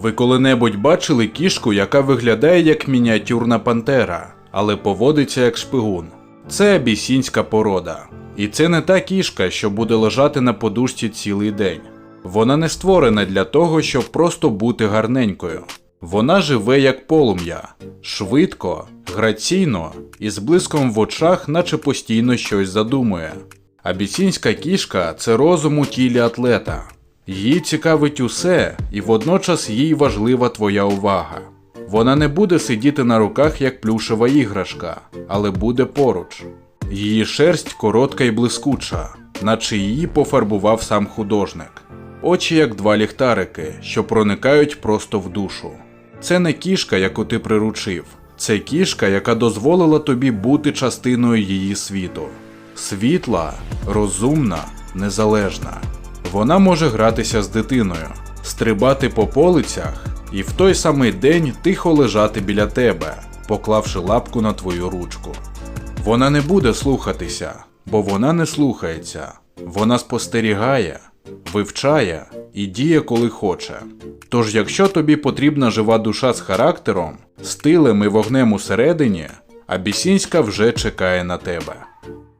Ви коли-небудь бачили кішку, яка виглядає як мініатюрна пантера, але поводиться як шпигун. Це абісінська порода. І це не та кішка, що буде лежати на подушці цілий день. Вона не створена для того, щоб просто бути гарненькою. Вона живе як полум'я, швидко, граційно і з блиском в очах, наче постійно щось задумує. Абісінська кішка це розум у тілі атлета. Її цікавить усе, і водночас їй важлива твоя увага. Вона не буде сидіти на руках як плюшева іграшка, але буде поруч. Її шерсть коротка і блискуча, наче її пофарбував сам художник. Очі як два ліхтарики, що проникають просто в душу. Це не кішка, яку ти приручив, це кішка, яка дозволила тобі бути частиною її світу. Світла, розумна, незалежна. Вона може гратися з дитиною, стрибати по полицях і в той самий день тихо лежати біля тебе, поклавши лапку на твою ручку. Вона не буде слухатися, бо вона не слухається. Вона спостерігає, вивчає і діє, коли хоче. Тож, якщо тобі потрібна жива душа з характером, стилем і вогнем усередині, Абісінська вже чекає на тебе.